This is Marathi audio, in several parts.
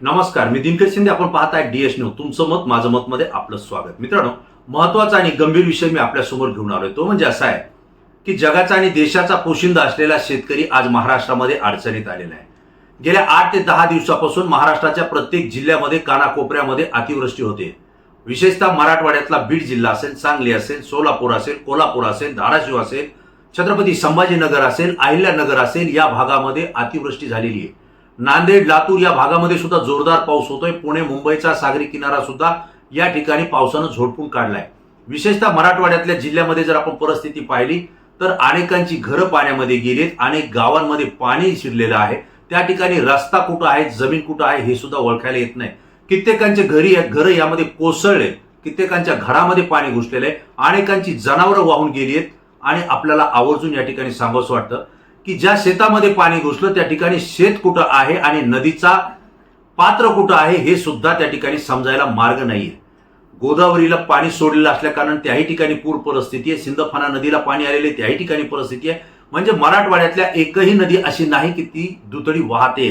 नमस्कार मी दिनकर शिंदे. आपण पाहत आहे डीएस न्यूज तुमचं मत माझं मत मध्ये आपलं स्वागत. मित्रांनो महत्त्वाचा आणि गंभीर विषय मी आपल्यासमोर घेऊन आलोय. तो म्हणजे असा आहे की जगाचा आणि देशाचा पोशिंदा असलेला शेतकरी आज महाराष्ट्रामध्ये अडचणीत आलेला आहे. गेल्या आठ ते दहा दिवसापासून महाराष्ट्राच्या प्रत्येक जिल्ह्यामध्ये कानाकोपऱ्यामध्ये अतिवृष्टी होते. विशेषतः मराठवाड्यातला बीड जिल्हा असेल सांगली असेल सोलापूर असेल कोल्हापूर असेल धाराशिव असेल छत्रपती संभाजीनगर असेल अहिल्यानगर असेल या भागामध्ये अतिवृष्टी झालेली आहे. नांदेड लातूर या भागामध्ये सुद्धा जोरदार पाऊस होतोय. पुणे मुंबईचा सागरी किनारा सुद्धा या ठिकाणी पावसानं झोडपून काढलाय. विशेषतः मराठवाड्यातल्या जिल्ह्यामध्ये जर आपण परिस्थिती पाहिली तर अनेकांची घरं पाण्यामध्ये गेलीत अनेक गावांमध्ये पाणी शिरलेलं आहे. त्या ठिकाणी रस्ता कुठं आहे जमीन कुठं आहे हे सुद्धा ओळखायला येत नाही. कित्येकांचे घरी घरं यामध्ये कोसळले कित्येकांच्या घरामध्ये पाणी घुसलेलं आहे. अनेकांची जनावरं वाहून गेली आहेत आणि आपल्याला आवर्जून या ठिकाणी सांगावंसं वाटतं. की ज्या शेतामध्ये पाणी घुसलं त्या ठिकाणी शेत कुठं आहे आणि नदीचा पात्र कुठं आहे हे सुद्धा त्या ठिकाणी समजायला मार्ग नाहीये. गोदावरीला पाणी सोडलेलं असल्या कारण त्याही ठिकाणी पूर परिस्थिती आहे. सिंदफाना नदीला पाणी आलेले त्याही ठिकाणी परिस्थिती आहे. म्हणजे मराठवाड्यातल्या एकही नदी अशी नाही की ती दुतडी वाहते.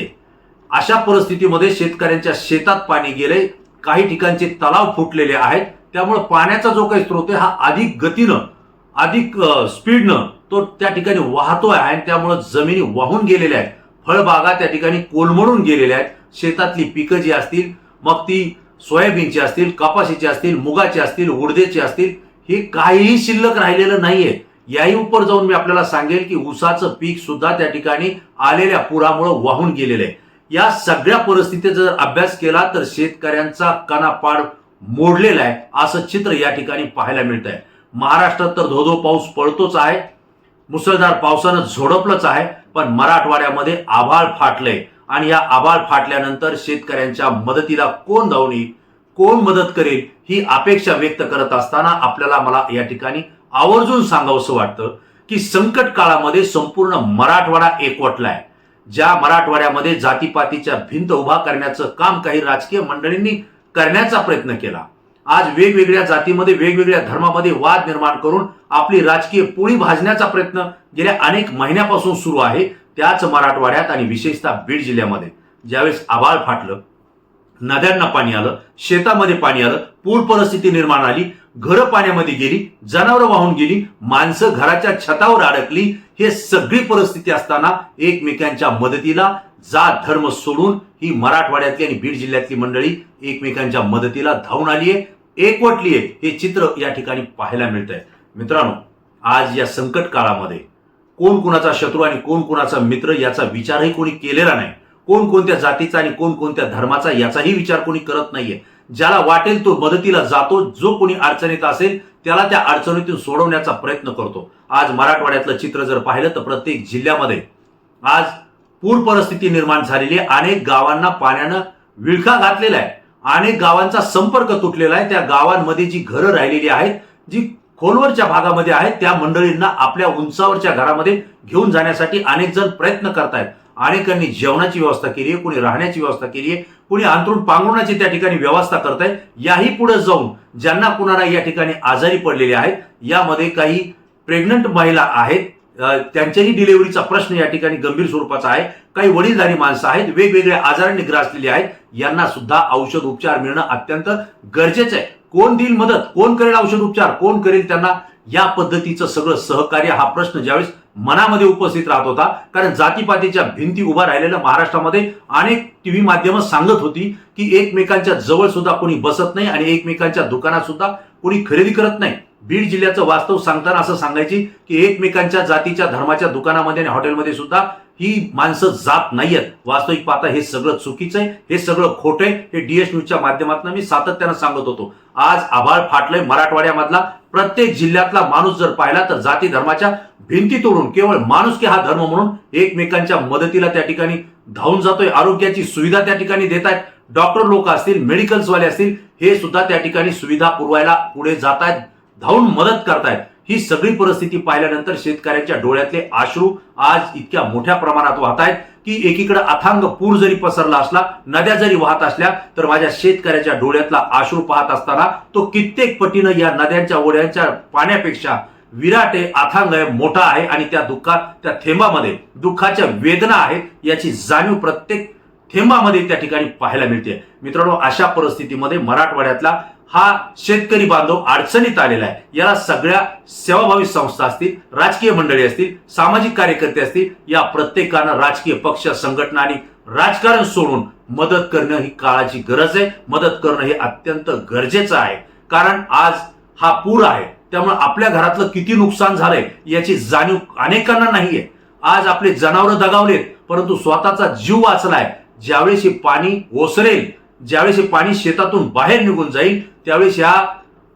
अशा परिस्थितीमध्ये शेतकऱ्यांच्या शेतात पाणी गेले काही ठिकाणचे तलाव फुटलेले आहेत. त्यामुळे पाण्याचा जो काही स्रोत आहे हा अधिक गतीनं अधिक स्पीडनं तो त्या ठिकाणी वाहतोय आणि त्यामुळं जमिनी वाहून गेलेल्या आहेत. फळबागा त्या ठिकाणी कोलमडून गेलेल्या आहेत. शेतातली पिकं जी असतील मग ती सोयाबीनची असतील कपाशीची असतील मुगाची असतील उडदेची असतील हे काहीही शिल्लक राहिलेलं नाहीये. याही उपर जाऊन मी आपल्याला सांगेल की ऊसाचं पीक सुद्धा त्या ठिकाणी आलेल्या पुरामुळे वाहून गेलेलं आहे. या सगळ्या परिस्थितीचा जर अभ्यास केला तर शेतकऱ्यांचा कणापाड मोडलेला आहे असं चित्र या ठिकाणी पाहायला मिळत आहे महाराष्ट्रात तर धोधो पाऊस पडतोच आहे. मुसळधार पावसानं झोडपलंच आहे पण मराठवाड्यामध्ये आभाळ फाटलंय आणि या आभाळ फाटल्यानंतर शेतकऱ्यांच्या मदतीला कोण धावून येईल कोण मदत करेल ही अपेक्षा व्यक्त करत असताना आपल्याला मला या ठिकाणी आवर्जून सांगावंसं वाटतं की संकट काळामध्ये संपूर्ण मराठवाडा एकवटलाय. ज्या मराठवाड्यामध्ये जातीपातीच्या भिंत उभा करण्याचं काम काही राजकीय मंडळींनी करण्याचा प्रयत्न केला. आज वेगवेगळ्या जातीमध्ये वेगवेगळ्या धर्मामध्ये वाद निर्माण करून आपली राजकीय पोळी भाजण्याचा प्रयत्न गेल्या अनेक महिन्यापासून सुरू आहे. त्याच मराठवाड्यात आणि विशेषतः बीड जिल्ह्यामध्ये. ज्यावेळेस आभाळ फाटलं नद्यांना पाणी आलं शेतामध्ये पाणी आलं पूर परिस्थिती निर्माण आली घरं पाण्यामध्ये गेली जनावरं वाहून गेली माणसं घराच्या छतावर अडकली हे सगळी परिस्थिती असताना एकमेकांच्या मदतीला जात धर्म सोडून ही मराठवाड्यातली आणि बीड जिल्ह्यातली मंडळी एकमेकांच्या मदतीला धावून आली आहे एकवटली आहे हे चित्र या ठिकाणी पाहायला मिळत आहे मित्रांनो आज या संकट काळामध्ये कोण कोणाचा शत्रू आणि कोण कोणाचा मित्र याचा विचारही कोणी केलेला नाही. कोण कोणत्या जातीचा आणि कोण कोणत्या धर्माचा याचाही विचार कोणी करत नाहीये. ज्याला वाटेल तो मदतीला जातो जो कोणी अडचणीत असेल त्याला त्या अडचणीतून सोडवण्याचा प्रयत्न करतो. आज मराठवाड्यातलं चित्र जर पाहिलं तर प्रत्येक जिल्ह्यामध्ये आज पूर परिस्थिती निर्माण झालेली आहे. अनेक गावांना पाण्यानं विळखा घातलेला आहे. अनेक गावांचा संपर्क तुटलेला आहे. त्या गावांमध्ये जी घरं राहिलेली आहेत जी खोलवरच्या भागामध्ये आहेत त्या मंडळींना आपल्या उंचावरच्या घरामध्ये घेऊन जाण्यासाठी अनेक जण प्रयत्न करतायत. अनेकांनी जेवणाची व्यवस्था केली आहे कुणी राहण्याची व्यवस्था केली आहे कुणी अंतरून पांघरुणाची त्या ठिकाणी व्यवस्था करताय याही पुढे जाऊन ज्यांना कुणाला या ठिकाणी आजारी पडलेले आहेत यामध्ये काही प्रेग्नंट महिला आहेत त्यांच्याही डिलिव्हरीचा प्रश्न या ठिकाणी गंभीर स्वरूपाचा आहे. काही वडीलधारी माणसं आहेत वेगवेगळ्या आजारांनी ग्रासलेली आहेत. यांना सुद्धा औषध उपचार मिळणं अत्यंत गरजेचं आहे. कोण देईल मदत? कोण करेल औषध उपचार? कोण करेल त्यांना? या पद्धतीचं सगळं सहकार्य हा प्रश्न ज्यावेळेस मनामध्ये उपस्थित राहत होता. कारण जातीपातीच्या भिंती उभा राहिलेल्या महाराष्ट्रामध्ये अनेक टीव्ही माध्यमं सांगत होती की एकमेकांच्या जवळ सुद्धा कोणी बसत नाही आणि एकमेकांच्या दुकानात सुद्धा कोणी खरेदी करत नाही. बीड जिल्ह्याचं वास्तव सांगताना असं सांगायची की एकमेकांच्या जातीच्या धर्माच्या दुकानामध्ये आणि हॉटेलमध्ये सुद्धा ही माणसं जात नाहीयेत. वास्तविक पाहता हे सगळं चुकीचं आहे हे सगळं खोटं आहे. हे डीएस न्यूजच्या माध्यमातून मी सातत्यानं सांगत होतो. आज आभाळ फाटलंय मराठवाड्यामधला. प्रत्येक जिल्ह्यातला माणूस जर पाहिला तर जाती धर्माच्या भिंती तोडून केवळ माणूस की हा धर्म म्हणून एकमेकांच्या मदतीला त्या ठिकाणी धावून जातोय आरोग्याची सुविधा त्या ठिकाणी देत आहेत डॉक्टर लोक असतील मेडिकल्सवाले असतील हे सुद्धा त्या ठिकाणी सुविधा पुरवायला पुढे जात आहेत धावून मदत करतायत. ही सगळी परिस्थिती पाहिल्यानंतर शेतकऱ्यांच्या डोळ्यातले आश्रू आज इतक्या मोठ्या प्रमाणात वाहत आहेत की एकीकडे अथांग पूर जरी पसरला असला नद्या जरी वाहत असल्या तर माझ्या शेतकऱ्याच्या डोळ्यातला आश्रू पाहत असताना तो कित्येक पटीनं या नद्यांच्या ओढ्यांच्या पाण्यापेक्षा विराट आहे अथांग आहे मोठा आहे आणि त्या दुःखात त्या थेंबामध्ये दुःखाच्या वेदना आहेत याची जाणीव प्रत्येक थेंबामध्ये त्या ठिकाणी पाहायला मिळते. मित्रांनो अशा परिस्थितीमध्ये मराठवाड्यातला हा शेतकरी बांधव अडचणीत आलेला आहे. याला सगळ्या सेवाभावी संस्था असतील राजकीय मंडळी असतील सामाजिक कार्यकर्ते असतील या प्रत्येकानं राजकीय पक्ष संघटना आणि राजकारण सोडून मदत करणं ही काळाची गरज आहे. मदत करणं हे अत्यंत गरजेचं आहे. कारण आज हा पूर आहे. त्यामुळे आपल्या घरातलं किती नुकसान झालंय याची जाणीव अनेकांना नाहीये. आज आपले जनावरं दगावलेत परंतु स्वतःचा जीव वाचलाय. ज्यावेळेस हे पाणी ओसरेल ज्यावेळेस हे पाणी शेतातून बाहेर निघून जाईल त्यावेळेस या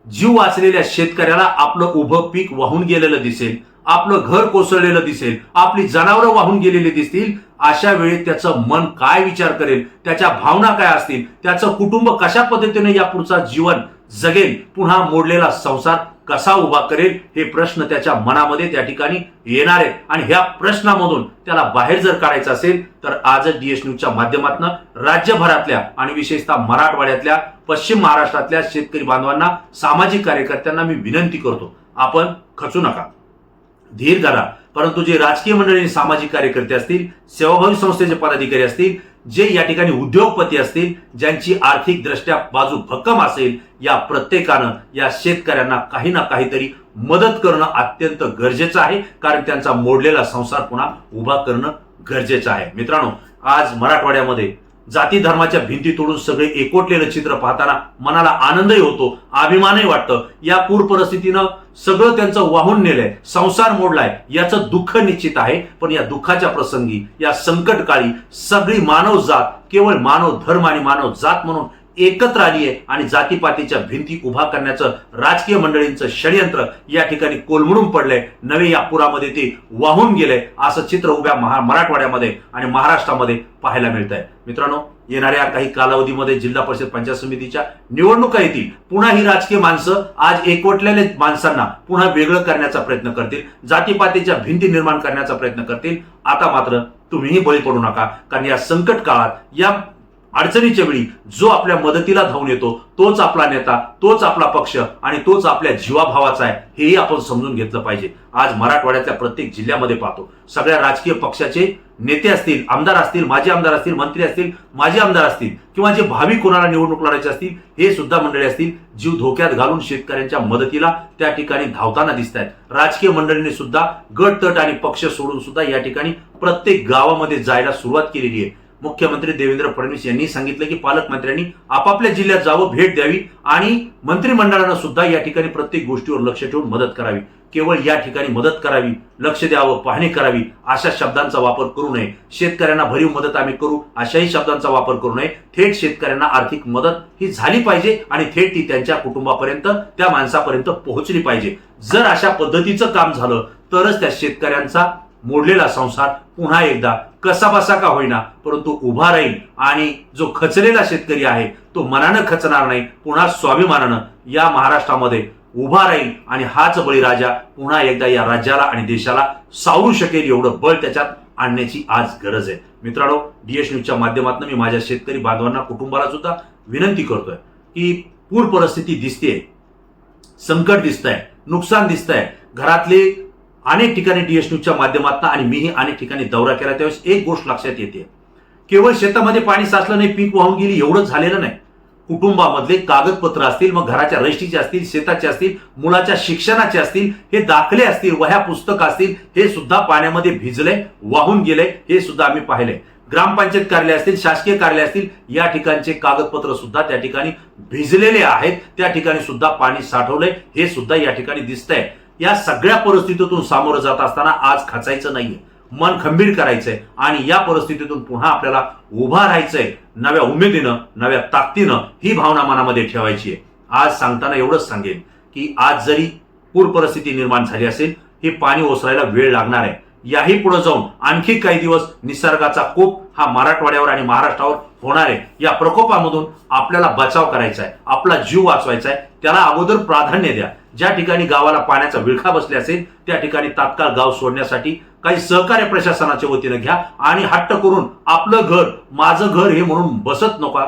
जीव वाचलेल्या शेतकऱ्याला आपलं उभं पीक वाहून गेलेलं दिसेल आपलं घर कोसळलेलं दिसेल आपली जनावरं वाहून गेलेली दिसतील अशा वेळी त्याचं मन काय विचार करेल त्याच्या भावना काय असतील त्याचं कुटुंब कशा पद्धतीने या पुढचा जीवन जगेल पुन्हा मोडलेला संसार कसा उभा करेल हे प्रश्न त्याच्या मनामध्ये त्या ठिकाणी येणार. आहे आणि ह्या प्रश्नामधून त्याला बाहेर जर काढायचं असेल तर आजच डीएस न्यूजच्या माध्यमातून राज्यभरातल्या आणि विशेषतः मराठवाड्यातल्या पश्चिम महाराष्ट्रातल्या शेतकरी बांधवांना सामाजिक कार्यकर्त्यांना मी विनंती करतो आपण खचू नका. धीर धरा. परंतु जे राजकीय मंडळी सामाजिक कार्यकर्ते असतील सेवाभावी संस्थेचे पदाधिकारी असतील जे या ठिकाणी उद्योगपती असतील ज्यांची आर्थिक दृष्ट्या बाजू भक्कम असेल या प्रत्येकानं या शेतकऱ्यांना काही ना काहीतरी मदत करणं अत्यंत गरजेचं आहे. कारण त्यांचा मोडलेला संसार पुन्हा उभा करणं गरजेचं आहे. मित्रांनो आज मराठवाड्यामध्ये जाती धर्माच्या भिंती तोडून सगळे एकवटलेलं चित्र पाहताना मनाला आनंदही होतो अभिमानही वाटतं. या पूर परिस्थितीनं सगळं त्यांचं वाहून नेलंय संसार मोडलाय याचं दुःख निश्चित आहे. पण या दुःखाच्या प्रसंगी या संकटकाळी सगळी मानव जात केवळ मानव धर्म आणि मानव जात म्हणून एकत्र आली आहे आणि जातीपातीच्या भिंती उभा करण्याचं राजकीय मंडळींचं षडयंत्र या ठिकाणी कोलमडून पडलंय. नवे या पुरामध्ये ते वाहून गेले असं चित्र उभ्या महा मराठवाड्यामध्ये आणि महाराष्ट्रामध्ये पाहायला मिळत आहे मित्रांनो येणाऱ्या काही कालावधीमध्ये जिल्हा परिषद पंचायत समितीच्या निवडणुका येतील. पुन्हा ही राजकीय माणसं आज एकवटलेले माणसांना पुन्हा वेगळं करण्याचा प्रयत्न करतील. जातीपातीच्या भिंती निर्माण करण्याचा प्रयत्न करतील. आता मात्र तुम्हीही बळी पडू नका कारण या संकट काळात या अडचणीच्या वेळी जो आपल्या मदतीला धावून येतो तोच आपला नेता तोच आपला पक्ष आणि तोच आपल्या जीवाभावाचा आहे हेही आपण समजून घेतलं पाहिजे. आज मराठवाड्यातल्या प्रत्येक जिल्ह्यामध्ये पाहतो. सगळ्या राजकीय पक्षाचे नेते असतील आमदार असतील माजी आमदार असतील मंत्री असतील माजी आमदार असतील किंवा जे भावी कोणाला निवडणूक लढायचे असतील हे सुद्धा मंडळी असतील जीव धोक्यात घालून शेतकऱ्यांच्या मदतीला त्या ठिकाणी धावताना दिसत आहेत राजकीय मंडळींनी सुद्धा गट तट आणि पक्ष सोडून सुद्धा या ठिकाणी प्रत्येक गावामध्ये जायला सुरुवात केलेली आहे. मुख्यमंत्री देवेंद्र फडणवीस यांनी सांगितलं की पालकमंत्र्यांनी आपापल्या जिल्ह्यात जावं भेट द्यावी आणि मंत्रिमंडळानं सुद्धा या ठिकाणी प्रत्येक गोष्टीवर लक्ष ठेवून मदत करावी. केवळ या ठिकाणी मदत करावी लक्ष द्यावं पाहणी करावी अशा शब्दांचा वापर करू नये. शेतकऱ्यांना भरीव मदत आम्ही करू अशाही शब्दांचा वापर करू नये. थेट शेतकऱ्यांना आर्थिक मदत ही झाली पाहिजे आणि थेट ती त्यांच्या कुटुंबापर्यंत त्या माणसापर्यंत पोहोचली पाहिजे. जर अशा पद्धतीचं काम झालं तरच त्या शेतकऱ्यांचा मोडलेला संसार पुन्हा एकदा कसा बसा का होईना परंतु उभा राहील आणि जो खचलेला शेतकरी आहे तो मनानं खचणार नाही पुन्हा स्वाभिमानानं या महाराष्ट्रामध्ये उभा राहील आणि हाच बळीराजा पुन्हा एकदा या राज्याला आणि देशाला सावरू शकेल एवढं बळ त्याच्यात आणण्याची आज गरज आहे. मित्रांनो डीएस न्यूजच्या माध्यमातून मी माझ्या शेतकरी बांधवांना कुटुंबाला सुद्धा विनंती करतोय की पूर परिस्थिती दिसते संकट दिसतंय नुकसान दिसतंय. घरातले अनेक ठिकाणी डीएस न्यूजच्या माध्यमातून आणि मीही अनेक ठिकाणी दौरा केला. त्यावेळेस एक गोष्ट लक्षात येते. केवळ शेतामध्ये पाणी साचलं नाही पीक वाहून गेली एवढंच झालेलं नाही. कुटुंबामधले कागदपत्र असतील मग घराच्या रजिस्ट्रीचे असतील शेताचे असतील मुलाच्या शिक्षणाचे असतील हे दाखले असतील वह्या पुस्तक असतील हे सुद्धा पाण्यामध्ये भिजले वाहून गेले हे सुद्धा आम्ही पाहिले. ग्रामपंचायत कार्यालय असतील शासकीय कार्यालय असतील या ठिकाणचे कागदपत्र सुद्धा त्या ठिकाणी भिजलेले आहेत त्या ठिकाणी सुद्धा पाणी साठवलंय हे सुद्धा या ठिकाणी दिसतंय. या सगळ्या परिस्थितीतून सामोरं जात असताना आज खचायचं नाहीये. मन खंबीर करायचंय आणि या परिस्थितीतून पुन्हा आपल्याला उभा राहायचंय. नव्या उमेदीनं नव्या ताकदीनं ही भावना मनामध्ये ठेवायची आहे. आज सांगताना एवढंच सांगेन की आज जरी पूर परिस्थिती निर्माण झाली असेल हे पाणी ओसरायला वेळ लागणार आहे. याही पुढे जाऊन आणखी काही दिवस निसर्गाचा कोप हा मराठवाड्यावर आणि महाराष्ट्रावर होणार आहे. या प्रकोपामधून आपल्याला बचाव करायचा आहे. आपला जीव वाचवायचा आहे. त्याला अगोदर प्राधान्य द्या. ज्या ठिकाणी गावाला पाण्याचा विळखा बसले असेल त्या ठिकाणी तात्काळ गाव सोडण्यासाठी काही सहकार्य प्रशासनाच्या वतीनं घ्या आणि हट्ट करून आपलं घर माझं घर हे म्हणून बसत नका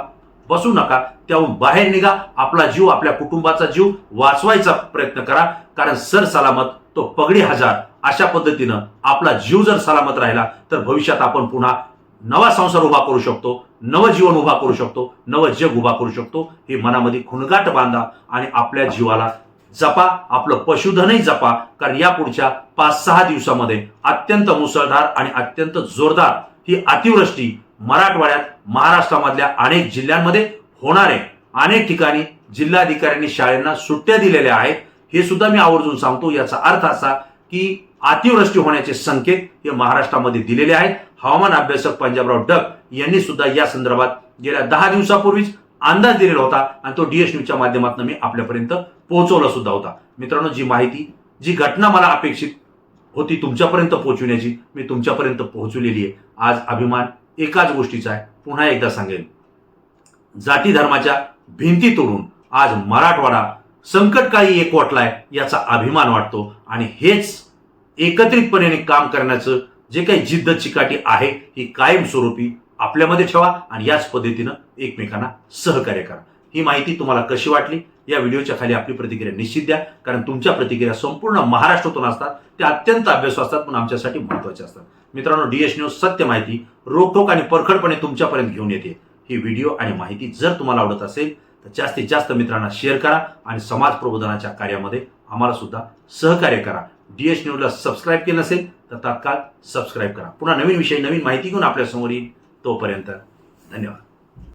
बसू नका. त्याहून बाहेर निघा. आपला जीव आपल्या कुटुंबाचा जीव वाचवायचा प्रयत्न करा. कारण सर सलामत तो पगडी हजार अशा पद्धतीनं आपला जीव जर सलामत राहिला तर भविष्यात आपण पुन्हा नवा संसार उभा करू शकतो नवं जीवन उभा करू शकतो नवं जग उभा करू शकतो. हे मनामध्ये खुणगाट बांधा आणि आपल्या जीवाला जपा आपलं पशुधनही जपा. कारण या पुढच्या पाच सहा दिवसामध्ये अत्यंत मुसळधार आणि अत्यंत जोरदार ही अतिवृष्टी मराठवाड्यात महाराष्ट्रामधल्या अनेक जिल्ह्यांमध्ये होणार आहे. अनेक ठिकाणी जिल्हाधिकाऱ्यांनी शाळांना सुट्ट्या दिलेल्या आहेत. हे सुद्धा मी आवर्जून सांगतो. याचा अर्थ असा की अतिवृष्टी होण्याचे संकेत हे महाराष्ट्रामध्ये दिलेले आहेत. हवामान अभ्यासक पंजाबराव डग यांनी सुद्धा या संदर्भात गेल्या दहा दिवसापूर्वीच अंदाज दिलेला होता आणि तो डीएस न्यूजच्या माध्यमातून मी आपल्यापर्यंत पोहोचवला सुद्धा होता. मित्रांनो जी माहिती जी घटना मला अपेक्षित होती तुमच्यापर्यंत पोहोचविण्याची मी तुमच्यापर्यंत पोहोचवलेली आहे. आज अभिमान एकाच गोष्टीचा आहे. पुन्हा एकदा सांगेल जाती धर्माच्या भिंती तोडून आज मराठवाडा संकटकाळी एकवटलाय याचा अभिमान वाटतो आणि हेच एकत्रितपणे काम करण्याचं जे काही जिद्द चिकाटी आहे ही कायमस्वरूपी आपल्यामध्ये ठेवा आणि याच पद्धतीनं एकमेकांना सहकार्य करा. ही माहिती तुम्हाला कशी वाटली? या व्हिडिओच्या खाली आपली प्रतिक्रिया निश्चित द्या कारण तुमच्या प्रतिक्रिया संपूर्ण महाराष्ट्रातून असतात त्या अत्यंत अभ्यासू असतात पण आमच्यासाठी महत्त्वाचे असतात. मित्रांनो डीएस न्यूज सत्य माहिती रोखोक आणि परखडपणे तुमच्यापर्यंत घेऊन येते. ही व्हिडिओ आणि माहिती जर तुम्हाला आवडत असेल तर जास्तीत जास्त मित्रांना शेअर करा आणि समाज प्रबोधनाच्या कार्यामध्ये आम्हाला सुद्धा सहकार्य करा. डी एच न्यूजला सबस्क्राईब केलं नसेल तर तात्काळ सबस्क्राईब करा. पुन्हा नवीन विषय नवीन माहिती घेऊन आपल्यासमोर येईल तोपर्यंत धन्यवाद.